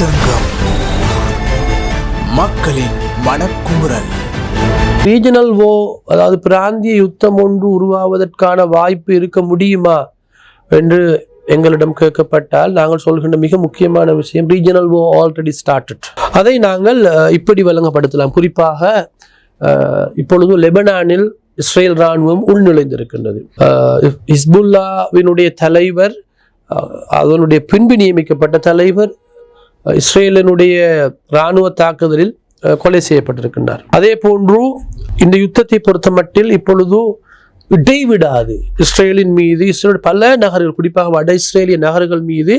மனதங்கம் மக்களின் மனக்குமுறல். ரீஜனல் வோ அதாவது பிராந்திய யுத்தம் ஒன்று உருவாவதற்கான வாய்ப்பு இருக்க முடியுமா? என்று எங்களிடம் கேட்கப்பட்டால் நாங்கள் சொல்கின்ற மிக முக்கியமான விஷயம் ரீஜனல் வோ ஆல்ரெடி ஸ்டார்டட். அதை நாங்கள் இப்படி வழங்கப்படுத்தலாம் குறிப்பாக இப்பொழுது லெபனானில் இஸ்ரேல் இராணுவம் உள்நுழைந்திருக்கின்றது. ஹிஸ்புல்லாவினுடைய தலைவர் அதனுடைய பின்பு நியமிக்கப்பட்ட தலைவர் இஸ்ரேலினுடைய இராணுவ தாக்குதலில் கொலை செய்யப்பட்டிருக்கின்றார். அதே போன்று இந்த யுத்தத்தை பொறுத்தமட்டில் இப்பொழுது இடைவிடாது. இஸ்ரேலின் மீது இஸ்ரேல் பல நகர்கள் குறிப்பாக வட இஸ்ரேலிய நகர்கள் மீது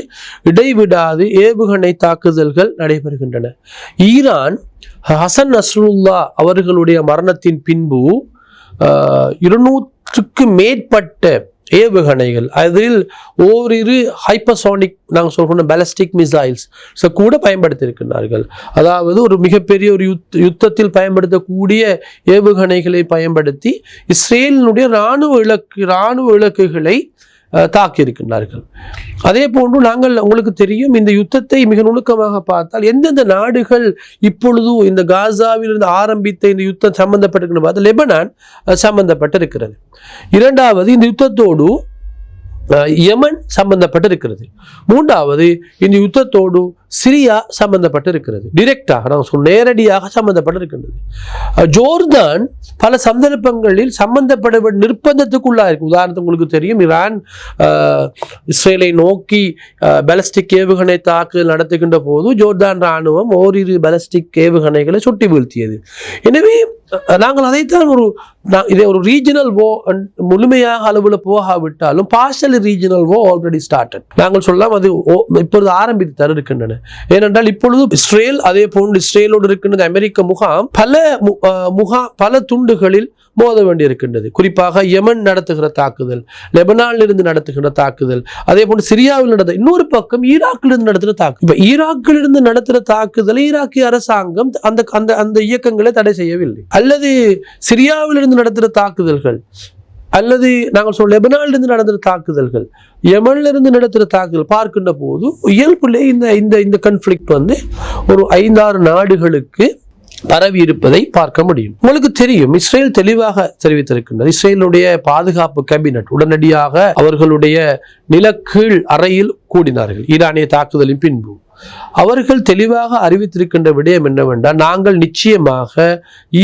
இடைவிடாது ஏவுகணை தாக்குதல்கள் நடைபெறுகின்றன. ஈரான் ஹசன் நஸ்ருல்லா அவர்களுடைய மரணத்தின் பின்பு இருநூற்றுக்கு மேற்பட்ட ஏவுகணைகள். அதில் ஓரிரு ஹைப்பர்சானிக் நாங்கள் சொல்கிறோம் பேலஸ்டிக் மிசைல்ஸ் ஸோ கூட பயன்படுத்தியிருக்கிறார்கள். அதாவது ஒரு மிகப்பெரிய ஒரு யுத் யுத்தத்தில் பயன்படுத்தக்கூடிய ஏவுகணைகளை பயன்படுத்தி இஸ்ரேலினுடைய இராணுவ இலக்கு இராணுவ இலக்குகளை தாக்கியிருக்கின்றார்கள். அதே போன்று நாங்கள் உங்களுக்கு தெரியும் இந்த யுத்தத்தை மிக நுணுக்கமாக பார்த்தால் எந்தெந்த நாடுகள் இப்பொழுது இந்த காசாவிலிருந்து ஆரம்பித்த இந்த யுத்தம் சம்பந்தப்பட்டிருக்கின்ற பார்த்தால் லெபனான் சம்பந்தப்பட்டிருக்கிறது. இரண்டாவது இந்த யுத்தத்தோடு யமன் சம்பந்தப்பட்டிருக்கிறது. மூன்றாவது இந்த யுத்தத்தோடு சிரியா சம்பந்தப்பட்டிருக்கிறது. டிரெக்டாக நான் சொல் நேரடியாக சம்பந்தப்பட்டு இருக்கின்றது ஜோர்தான் பல சந்தர்ப்பங்களில் சம்பந்தப்பட வேண்டிய நிர்பந்தத்துக்குள்ளா இருக்கு உதாரணத்துக்கு உங்களுக்கு தெரியும் ஈரான் இஸ்ரேலை நோக்கி பலஸ்டிக் ஏவுகணை தாக்குதல் நடத்துகின்ற போது ஜோர்தான் ராணுவம் ஓரிரு பலஸ்டிக் ஏவுகணைகளை சுட்டி வீழ்த்தியது. எனவே நாங்கள் அதைத்தான் ஒரு இதை ஒரு ரீஜனல் வோ முழுமையாக அளவில் போகாவிட்டாலும் partial regional war already started நாங்கள் சொல்லலாம் அது ஓ- இப்பொழுது ஆரம்பித்து தர இருக்கின்றன ஏனென்றால் இப்பொழுது இஸ்ரேல் அதே போன்று இஸ்ரேலோடு இருக்கின்றது அமெரிக்க முகாம் பல முகாம் பல துண்டுகளில் மோத வேண்டியிருக்கின்றது. குறிப்பாக யமன் நடத்துகிற தாக்குதல் லெபனானில் இருந்து நடத்துகிற தாக்குதல் அதே போன்று சிரியாவில் நடத்த இன்னொரு பக்கம் ஈராக்கில் இருந்து நடத்துகிற தாக்குதல். இப்போ ஈராக்கில் இருந்து நடத்துகிற தாக்குதலை ஈராக்கிய அரசாங்கம் அந்த அந்த அந்த இயக்கங்களை தடை செய்யவில்லை. அல்லது சிரியாவில் இருந்து நடத்துகிற தாக்குதல்கள் அல்லது நாங்கள் சொல்ல லெபனாலிருந்து நடந்த நடத்துகிற தாக்குதல்கள் யமன்ல இருந்து நடத்துகிற தாக்குதல் பார்க்கின்ற போது இயல்புலே இந்த இந்த இந்த கன்ஃப்ளிக்ட் வந்து ஒரு ஐந்தாறு நாடுகளுக்கு பரவி இருப்பதை பார்க்க முடியும். உங்களுக்கு தெரியும் இஸ்ரேல் தெளிவாக தெரிவித்திருக்கின்றது. இஸ்ரேலுடைய பாதுகாப்பு கேபினட் உடனடியாக அவர்களுடைய நிலக்கீழ் அறையில் கூடினார்கள் ஈரானிய தாக்குதலின் பின்பு. அவர்கள் தெளிவாக அறிவித்திருக்கின்ற விடயம் என்னவென்றால் நாங்கள் நிச்சயமாக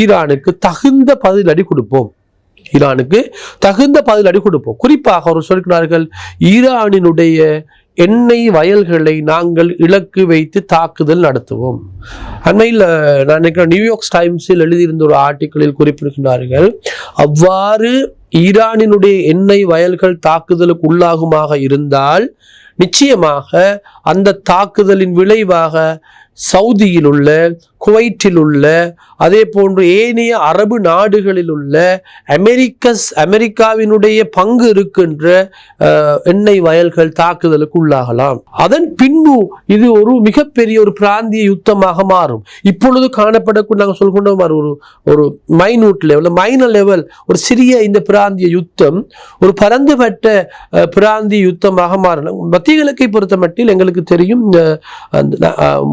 ஈரானுக்கு தகுந்த பதிலடி கொடுப்போம். ஈரானுக்கு தகுந்த பதிலடி கொடுப்போம் குறிப்பாக அவர் சொல்கிறார்கள் ஈரானினுடைய எண்ணெய் வயல்களை நாங்கள் இலக்கு வைத்து தாக்குதல் நடத்துவோம். அண்மையில் நான் நினைக்கிறேன் நியூயார்க் டைம்ஸில் எழுதியிருந்த ஒரு ஆர்டிக்கிளில் குறிப்பிடுகின்றார்கள் அவ்வாறு ஈரானினுடைய எண்ணெய் வயல்கள் தாக்குதலுக்கு உள்ளாகுமாக இருந்தால் நிச்சயமாக அந்த தாக்குதலின் விளைவாக சவுதியில் உள்ள குவைட்டில் உள்ள அதே போன்று ஏனைய அரபு நாடுகளில் உள்ள அமெரிக்கஸ் அமெரிக்காவினுடைய பங்கு இருக்கின்ற எண்ணெய் வயல்கள் தாக்குதலுக்கு உள்ளாகலாம். அதன் பின்பு இது ஒரு மிகப்பெரிய ஒரு பிராந்திய யுத்தமாக மாறும். இப்பொழுது காணப்படக்கூடிய நாங்கள் சொல்கின்ற ஒரு ஒரு மைனூட் லெவல் மைனர் லெவல் ஒரு சிறிய இந்த பிராந்திய யுத்தம் ஒரு பரந்துபட்ட பிராந்திய யுத்தமாக மாறணும். மத்திய கிழக்கை பொறுத்த மட்டில் எங்களுக்கு தெரியும்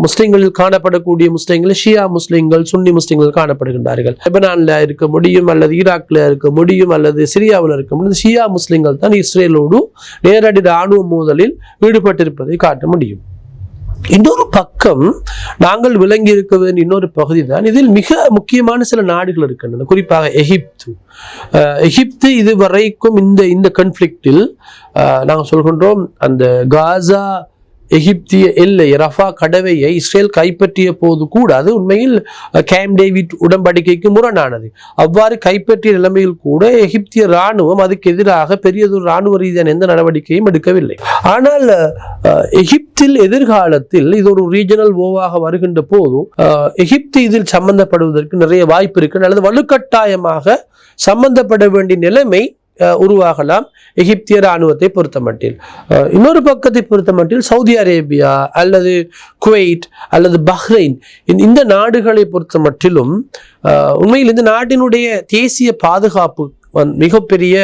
முஸ்லிம் அந்த முஸ்லிம்களில் காணப்படக்கூடிய முஸ்லிம்கள் ஷியா முஸ்லிம்கள் சுன்னி முஸ்லிம்கள் காணப்படுகின்றார்கள். லெபனான்ல இருக்க முடியும் அல்லது ஈராக்ல இருக்க முடியும் அல்லது சிரியாவில் இருக்க முடியும். ஷியா முஸ்லிம்கள் தான் இஸ்ரேலோடு நேரடி ராணுவ மோதலில் ஈடுபட்டிருப்பதை காட்ட முடியும். இன்னொரு பக்கம் நாங்கள் விளங்கி இருக்க வேண்டிய இன்னொரு பகுதி தான் இதில் மிக முக்கியமான சில நாடுகள் இருக்கின்றன. குறிப்பாக எகிப்து. அஹ், எகிப்து இதுவரைக்கும் இந்த இந்த கன்ஃப்ளிக்டில் நாங்கள் சொல்கின்றோம் அந்த காசா எகிப்திய எல்லை ரஃபா கடவையை இஸ்ரேல் கைப்பற்றிய போது கூட அது உண்மையில் கேம் டேவிட் உடன்படிக்கைக்கு முரணானது. அவ்வாறு கைப்பற்றிய நிலைமையில் கூட எகிப்திய இராணுவம் அதுக்கு எதிராக பெரியதொரு இராணுவ ரீதியான எந்த நடவடிக்கையும் எடுக்கவில்லை. ஆனால் எகிப்தில் எதிர்காலத்தில் இது ஒரு ரீஜனல் ஓவாக வருகின்ற போது எகிப்து இதில் சம்பந்தப்படுவதற்கு நிறைய வாய்ப்பு இருக்கு. அல்லது வலுக்கட்டாயமாக சம்பந்தப்பட வேண்டிய நிலைமை உருவாகலாம். எகிப்திய இராணுவத்தை பொறுத்த மட்டில் இன்னொரு பக்கத்தை பொறுத்த மட்டில் சவுதி அரேபியா அல்லது குவைட் அல்லது பஹ்ரைன் இந்த- நாடுகளை பொறுத்த மட்டிலும் உண்மையில் இந்த நாட்டினுடைய தேசிய பாதுகாப்பு மிகப்பெரிய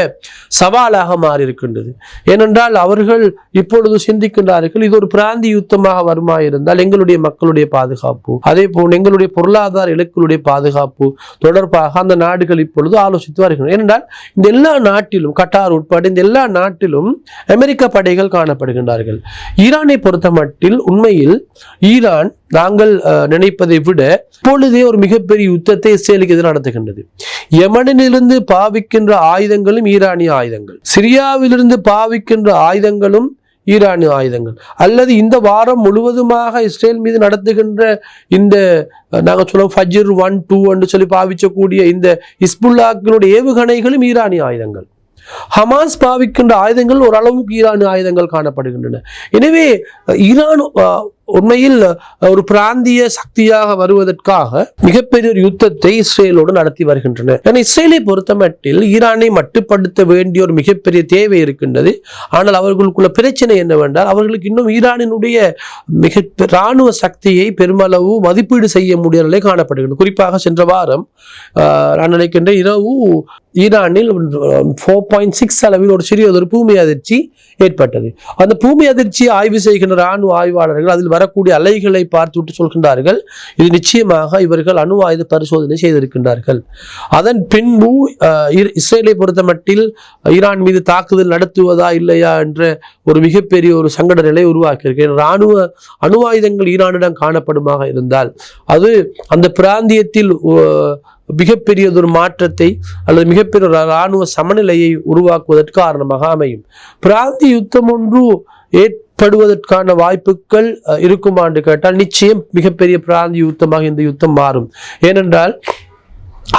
சவாலாக மாறி இருக்கின்றது ஏனென்றால் அவர்கள் இப்பொழுது சிந்திக்கின்றார்கள் இது ஒரு பிராந்திய யுத்தமாக வருமா இருந்தால் எங்களுடைய மக்களுடைய பாதுகாப்பு. அதே போல் எங்களுடைய பொருளாதார இலக்குகளுடைய பாதுகாப்பு தொடர்பாக அந்த நாடுகள் இப்பொழுது ஆலோசித்து வருகின்றன. ஏனென்றால் இந்த எல்லா நாட்டிலும் கட்டார் உட்பட இந்த எல்லா நாட்டிலும் அமெரிக்க படைகள் காணப்படுகின்றார்கள். ஈரானை பொறுத்த மட்டில் உண்மையில் ஈரான் நாங்கள் அஹ், நினைப்பதை விட இப்பொழுதே ஒரு மிகப்பெரிய யுத்தத்தை இஸ்ரேலுக்கு எதிராக நடத்துகின்றது. யமனிலிருந்து பாவிக்கின்ற ஆயுதங்களும் ஈரானிய ஆயுதங்கள். சிரியாவிலிருந்து பாவிக்கின்ற ஆயுதங்களும் ஈரானிய ஆயுதங்கள். அல்லது இந்த வாரம் முழுவதுமாக இஸ்ரேல் மீது நடத்துகின்ற இந்த நாங்கள் சொல்லுவோம் ஃபஜிர் ஒன் டூ என்று சொல்லி பாவிக்கக்கூடிய இந்த இஸ்புல்லாக்களுடைய ஏவுகணைகளும் ஈரானிய ஆயுதங்கள். ஹமாஸ் பாவிக்கின்ற ஆயுதங்கள் ஓரளவுக்கு ஈரானிய ஆயுதங்கள் காணப்படுகின்றன. எனவே ஈரான் அஹ், உண்மையில் ஒரு பிராந்திய சக்தியாக வருவதற்காக மிகப்பெரிய ஒரு யுத்தத்தை இஸ்ரேலோடு நடத்தி வருகின்றன ஏன்னா இஸ்ரேலை பொறுத்தமட்டில் ஈரானை மட்டுப்படுத்த வேண்டிய ஒரு மிகப்பெரிய தேவை இருக்கின்றது. ஆனால் அவர்களுக்குள்ள பிரச்சனை என்னவென்றால் அவர்களுக்கு இன்னும் ஈரானினுடைய மிக இராணுவ சக்தியை பெருமளவு மதிப்பீடு செய்ய முடியாத நிலை காணப்படுகிறது. குறிப்பாக சென்ற வாரம் நான் நினைக்கின்ற இரவு ஈரானில் ஃபோர் பாயிண்ட் சிக்ஸ் அளவில் ஒரு சிறிய ஒரு பூமி அதிர்ச்சி ஏற்பட்டது. அந்த பூமி அதிர்ச்சியை ஆய்வு செய்கின்ற இராணுவ ஆய்வாளர்கள் அதில் வர வரக்கூடிய அலைகளை பார்த்துவிட்டு சொல்கின்றார்கள். இது நிச்சயமாக இவர்கள் அணு ஆயுத பரிசோதனை செய்திருக்கின்றார்கள். அதன் பின்பு இஸ்ரேலை பொறுத்த மட்டில் ஈரான் மீது தாக்குதல் நடத்துவதா இல்லையா என்ற ஒரு மிகப்பெரிய ஒரு சங்கட நிலை உருவாக்கியிருக்கு. இராணுவ அணு ஆயுதங்கள் ஈரானிடம் காணப்படுமாக இருந்தால் அது அந்த பிராந்தியத்தில் மிகப்பெரியதொரு மாற்றத்தை அல்லது மிகப்பெரிய ஒரு இராணுவ சமநிலையை உருவாக்குவதற்கு காரணமாக அமையும். பிராந்திய யுத்தம் ஒன்று ஏற் ஏற்படுவதற்கான வாய்ப்புகள் இருக்குமா என்று கேட்டால் நிச்சயம் மிகப்பெரிய பிராந்திய யுத்தமாக இந்த யுத்தம் மாறும். ஏனென்றால்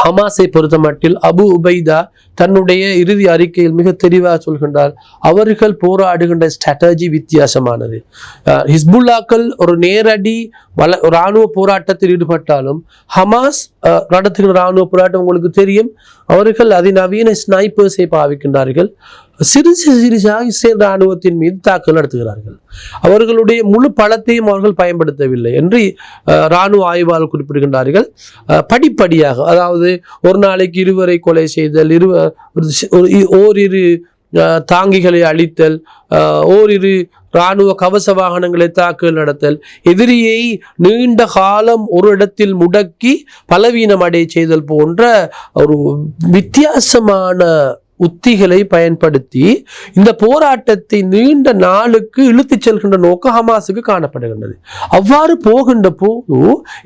ஹமாஸை பொறுத்த மட்டில் அபு உபைதா தன்னுடைய இறுதி அறிக்கையில் மிக தெளிவாக சொல்கின்றார் அவர்கள் போராடுகின்ற ஸ்ட்ராட்டஜி வித்தியாசமானது. ஹிஸ்புல்லாக்கள் ஒரு நேரடி வல இராணுவ போராட்டத்தில் ஈடுபட்டாலும் ஹமாஸ் நடத்துகிற இராணுவ போராட்டம் உங்களுக்கு தெரியும் அவர்கள் அதிநவீன ஸ்னைப்பர்ஸை பாவிக்கின்றார்கள். சிறிது சிறிசாக இஸ்ரேல் இராணுவத்தின் மீது தாக்குதல் நடத்துகிறார்கள். அவர்களுடைய முழு பலத்தையும் அவர்கள் பயன்படுத்தவில்லை என்று இராணுவ ஆய்வாளர் குறிப்பிடுகின்றார்கள். படிப்படியாக அதாவது ஒரு நாளைக்கு இருவரை கொலை செய்தல் இருவ ஓரிரு தாங்கிகளை அழித்தல் ஓரிரு இராணுவ கவச வாகனங்களை தாக்குதல் நடத்தல் எதிரியை நீண்ட காலம் ஒரு இடத்தில் முடக்கி பலவீனம் அடைய செய்தல் போன்ற ஒரு வித்தியாசமான உத்திகளை பயன்படுத்தி இந்த போராட்டத்தை நீண்ட நாளுக்கு இழுத்துச் செல்கின்ற நோக்கம் ஹமாஸுக்கு காணப்படுகின்றது. அவ்வாறு போகின்ற போது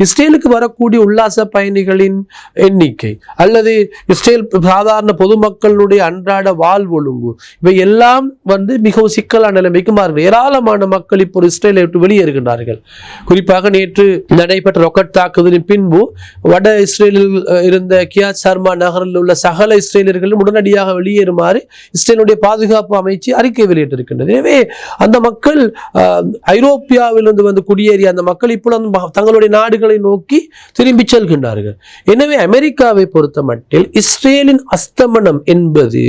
இஸ்ரேலுக்கு வரக்கூடிய உல்லாச பயணிகளின் எண்ணிக்கை அல்லது இஸ்ரேல் சாதாரண பொதுமக்களுடைய அன்றாட வாழ்வொழுங்கு இவை எல்லாம் வந்து மிகவும் சிக்கலான நிலைமைக்கு மாறும் ஏராளமான மக்கள் இப்போ இஸ்ரேலை விட்டு வெளியேறுகின்றார்கள். குறிப்பாக நேற்று நடைபெற்ற ரொக்கெட் தாக்குதலின் பின்பு வட இஸ்ரேலில் இருந்த கியாத் சர்மா நகரில் உள்ள சகல இஸ்ரேலியர்களும் உடனடியாக வெளியேறுமாறு இஸ்ரேலுடைய பாதுகாப்பு அமைச்சு அறிக்கை வெளியிட்டிருக்கின்றது. எனவே அந்த மக்கள் ஐரோப்பியாவிலிருந்து வந்து குடியேறிய அந்த மக்கள் இப்பொழுது தங்களுடைய நாடுகளை நோக்கி திரும்பி செல்கின்றார்கள். எனவே அமெரிக்காவை பொறுத்த மட்டில் இஸ்ரேலின் அஸ்தமனம் என்பது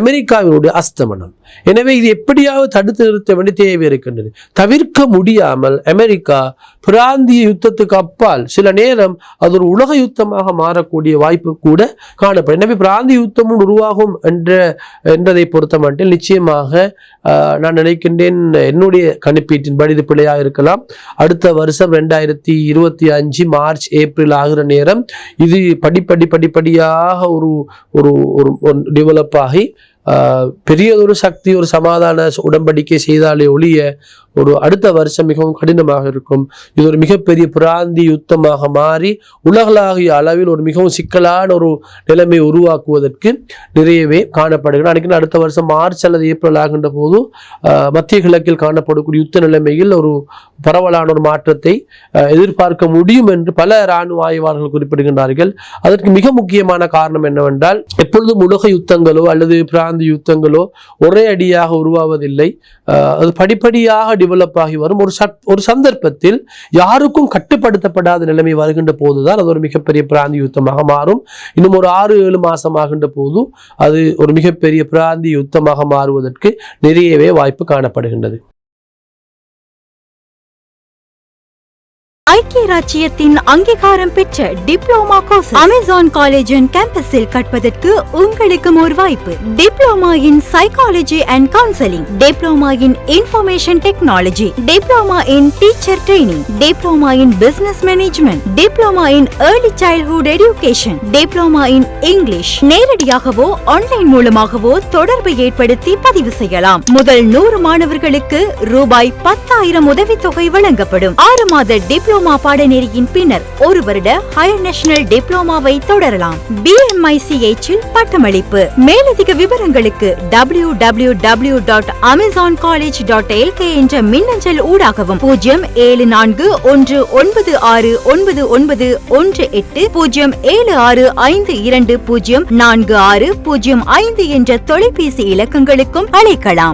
அமெரிக்காவினுடைய அஸ்தமனம். எனவே இது எப்படியாவது தடுத்து நிறுத்த வேண்டிய தேவை இருக்கின்றது. தவிர்க்க முடியாமல் அமெரிக்கா பிராந்திய யுத்தத்துக்கு அப்பால் சில நேரம் அது ஒரு உலக யுத்தமாக மாறக்கூடிய வாய்ப்பு கூட காணப்படும். எனவே பிராந்திய யுத்தமும் உருவாகும் என்ற என்றதை பொறுத்த மட்டும் நிச்சயமாக ஆஹ், நான் நினைக்கின்றேன் என்னுடைய கணிப்பீட்டின்படி இது பிழையாக இருக்கலாம். அடுத்த வருஷம் ரெண்டாயிரத்தி இருபத்தி அஞ்சு மார்ச் ஏப்ரல் ஆகிற நேரம் இது படிப்படி படிப்படியாக ஒரு ஒரு ஒரு டெவலப் ஆகி பெரியதொரு சக்தி ஒரு சமாதான உடன்படிக்கை செய்தாலே ஒழிய ஒரு அடுத்த வருஷம் மிகவும் கடினமாக இருக்கும். இது ஒரு மிகப்பெரிய பிராந்தி யுத்தமாக மாறி உலகளாகிய அளவில் ஒரு மிகவும் சிக்கலான ஒரு நிலைமை உருவாக்குவதற்கு நிறையவே காணப்படுகிறது. அன்றைக்கு அடுத்த வருஷம் மார்ச் அல்லது ஏப்ரல் ஆகின்ற போது மத்திய கிழக்கில் காணப்படக்கூடிய யுத்த நிலைமையில் ஒரு பரவலான ஒரு மாற்றத்தை எதிர்பார்க்க முடியும் என்று பல இராணுவ ஆய்வாளர்கள் குறிப்பிடுகின்றார்கள். அதற்கு மிக முக்கியமான காரணம் என்னவென்றால் எப்பொழுதும் உலக யுத்தங்களோ அல்லது பிராந்தி யுத்தங்களோ ஒரே அடியாக உருவாவதில்லை. ஆஹ், அது படிப்படியாக டெவலப் ஆகி வரும். ஒரு சட் ஒரு சந்தர்ப்பத்தில் யாருக்கும் கட்டுப்படுத்தப்படாத நிலைமை வருகின்ற போதுதான் அது ஒரு மிகப்பெரிய பிராந்திய யுத்தமாக மாறும். இன்னும் ஒரு ஆறு ஏழு மாசம் ஆகின்ற போது அது ஒரு மிகப்பெரிய பிராந்திய யுத்தமாக மாறுவதற்கு நிறையவே வாய்ப்பு காணப்படுகின்றது. ஐக்கிய ராஜ்யத்தின் அங்கீகாரம் பெற்ற diploma course Amazon college and கேம்பஸில் கற்பதற்கு உங்களுக்கும் ஒரு வாய்ப்பு. Diploma in psychology and counselling diploma in information technology diploma in teacher training diploma in business management diploma in early childhood education diploma in English நேரடியாகவோ ஆன்லைன் மூலமாகவோ தொடர்பு ஏற்படுத்தி பதிவு செய்யலாம். முதல் நூறு மாணவர்களுக்கு ரூபாய் பத்தாயிரம் உதவித்தொகை வழங்கப்படும். ஆறு மாத டிப்ளோமா பாடநெறியின் பின்னர் ஒரு வருட ஹையர் நேஷனல் டிப்ளோமாவை தொடரலாம். B M I C H பட்டமளிப்பு. மேலதிக விவரங்களுக்கு W W W dot Amazon college dot L K என்ற மின்னஞ்சல் ஊடாகவும் பூஜ்ஜியம் ஏழு நான்கு ஒன்று ஒன்பது ஆறு ஒன்பது ஒன்பது ஒன்று எட்டு பூஜ்ஜியம் ஏழு ஆறு ஐந்து இரண்டு பூஜ்ஜியம் நான்கு ஆறு பூஜ்ஜியம் ஐந்து என்ற தொலைபேசி இலக்கங்களுக்கும் அழைக்கலாம்.